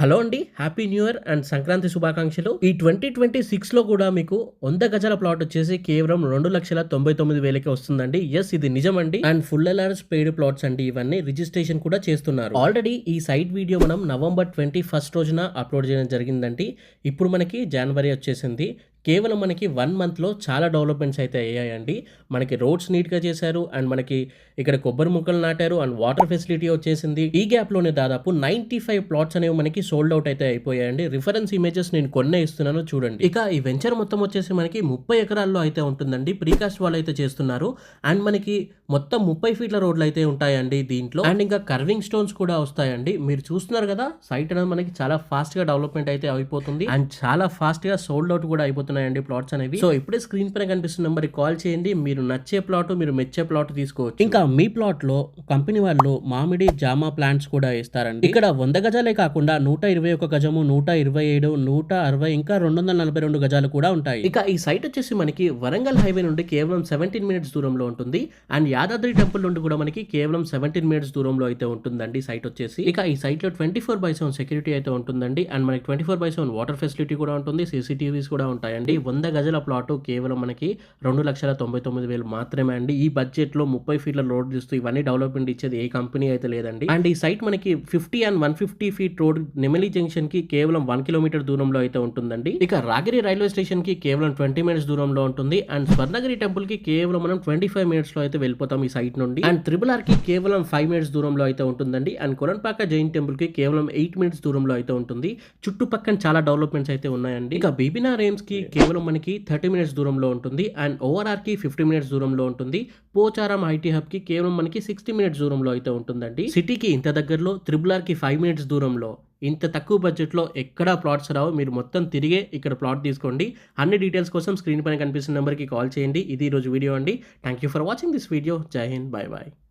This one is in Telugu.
హలో అండి happy new year and Sankranti శుభాకాంక్షలు. ఈ ట్వంటీ ట్వంటీ సిక్స్లో కూడా మీకు వంద గజాల ప్లాట్ వచ్చేసి కేవలం రెండు లక్షల తొంభై తొమ్మిది వేలకే వస్తుందండి. ఎస్ ఇది నిజమండి. అండ్ ఫుల్ అలర్స్ పెయిడ్ ప్లాట్స్ అండి ఇవన్నీ. రిజిస్ట్రేషన్ కూడా చేస్తున్నారు. ఆల్రెడీ ఈ సైట్ వీడియో మనం నవంబర్ ట్వంటీ ఫస్ట్ రోజున అప్లోడ్ చేయడం జరిగిందండి. ఇప్పుడు మనకి జనవరి వచ్చేసింది. కేవలం మనకి వన్ మంత్లో చాలా డెవలప్మెంట్స్ అయితే అయ్యాయండి. మనకి రోడ్స్ నీట్గా చేశారు అండ్ మనకి ఇక్కడ కొబ్బరి ముక్కలు నాటారు అండ్ వాటర్ ఫెసిలిటీ వచ్చేసింది. ఈ గ్యాప్లోనే దాదాపు నైంటీ ఫైవ్ ప్లాట్స్ అనేవి మనకి సోల్డ్ అవుట్ అయితే అయిపోయాయండి. రిఫరెన్స్ ఇమేజెస్ నేను కొన్నే ఇస్తున్నాను చూడండి. ఇక ఈ వెంచర్ మొత్తం వచ్చేసి మనకి ముప్పై ఎకరాల్లో అయితే ఉంటుందండి. ప్రీకాస్ట్ వాళ్ళు అయితే చేస్తున్నారు. అండ్ మనకి మొత్తం ముప్పై ఫీట్ల రోడ్లు అయితే ఉంటాయండి దీంట్లో. అండ్ ఇంకా కర్వింగ్ స్టోన్స్ కూడా వస్తాయండి. మీరు చూస్తున్నారు కదా సైట్ అనేది మనకి చాలా ఫాస్ట్గా డెవలప్మెంట్ అయితే అయిపోతుంది. అండ్ చాలా ఫాస్ట్గా సోల్డ్ అవుట్ కూడా అయిపోతుంది అయిపోతున్నాయండి ప్లాట్స్ అనేవి. సో ఇప్పుడే స్క్రీన్ పైన కనిపిస్తున్న నెంబర్ కాల్ చేయండి. మీరు నచ్చే ప్లాట్ మీరు మెచ్చే ప్లాట్ తీసుకోవచ్చు. ఇంకా మీ ప్లాట్లో కంపెనీ వాళ్ళు మామిడి జామా ప్లాంట్స్ కూడా ఇస్తారండి ఇక్కడ వంద గజాలే కాకుండా నూట ఇరవై ఒక గజము నూట ఇరవై ఏడు నూట అరవై ఇంకా రెండు వందల నలభై రెండు గజాలు కూడా ఉంటాయి. ఇక ఈ సైట్ వచ్చేసి మనకి వరంగల్ హైవే నుండి కేవలం సెవెంటీన్ మినిట్స్ దూరంలో ఉంటుంది. అండ్ యాదాద్రి టెంపుల్ నుండి కూడా మనకి కేవలం సెవెంటీన్ మినిట్స్ దూరంలో అయితే ఉంటుందండి సైట్ వచ్చేసి. ఇక ఈ సైట్లో twenty four by seven security అయితే ఉంటుందండి. అండ్ మనకి twenty four by seven water facility కూడా ఉంటుంది సీసీటీవీస్ కూడా ఉంటాయండి. వంద గజల ప్లాట్ కేవలం మనకి రెండు లక్షల తొంభై తొమ్మిది వేలు మాత్రమే అండి. ఈ బడ్జెట్లో ముప్పై ఫీట్ల రోడ్ ఇస్తూ ఇవన్నీ డెవలప్మెంట్ ఇచ్చేది ఏ కంపెనీ అయితే లేదండి. అండ్ ఈ సైట్ మనకి fifty and one fifty feet road Nemali జంక్షన్కి కేవలం వన్ కిలోమీటర్ దూరంలో అయితే ఉంటుందండి. ఇక రాగిరి రైల్వే స్టేషన్కి కేవలం ట్వంటీ మినిట్స్ దూరంలో ఉంటుంది. అండ్ స్వర్ణగిరి టెంపుల్కి కేవలం మనం ట్వంటీ ఫైవ్ మినిట్స్లో అయితే వెళ్ళిపోతాం ఈ సైట్ నుండి. అండ్ త్రిబుల్ ఆర్కి కేవలం ఫైవ్ మినిట్స్ దూరంలో అయితే ఉంటుందండి. అండ్ కొరన్పాక జైన్ టెంపుల్కి కేవలం ఎయిట్ మినిట్స్ దూరంలో అయితే ఉంటుంది. చుట్టుపక్కల చాలా డెవలప్మెంట్స్ అయితే ఉన్నాయండి. ఇక బీబీనా రేమ్స్కి కేవలం మనకి థర్టీ మినిట్స్ దూరంలో ఉంటుంది అండ్ ఓఆర్ఆర్ ఫిఫ్టీ మినిట్స్ దూరంలో ఉంటుంది. పోచారం ఐటీ హబ్కి కేవలం మనకి సిక్స్టీ మినిట్స్ దూరంలో అయితే ఉంటుందండి. సిటీకి ఇంత దగ్గరలో త్రిబుల్ ఆర్కి ఫైవ్ మినిట్స్ దూరంలో ఇంత తక్కువ బడ్జెట్లో ఎక్కడా ప్లాట్స్ రావు. మీరు మొత్తం తిరిగే ఇక్కడ ప్లాట్ తీసుకోండి. అన్ని డీటెయిల్స్ కోసం స్క్రీన్ పైన కనిపిస్తున్న నెంబర్కి కాల్ చేయండి. ఇది ఈరోజు వీడియో అండి. Thank you for watching this video జై హింద్ బాయ్ బాయ్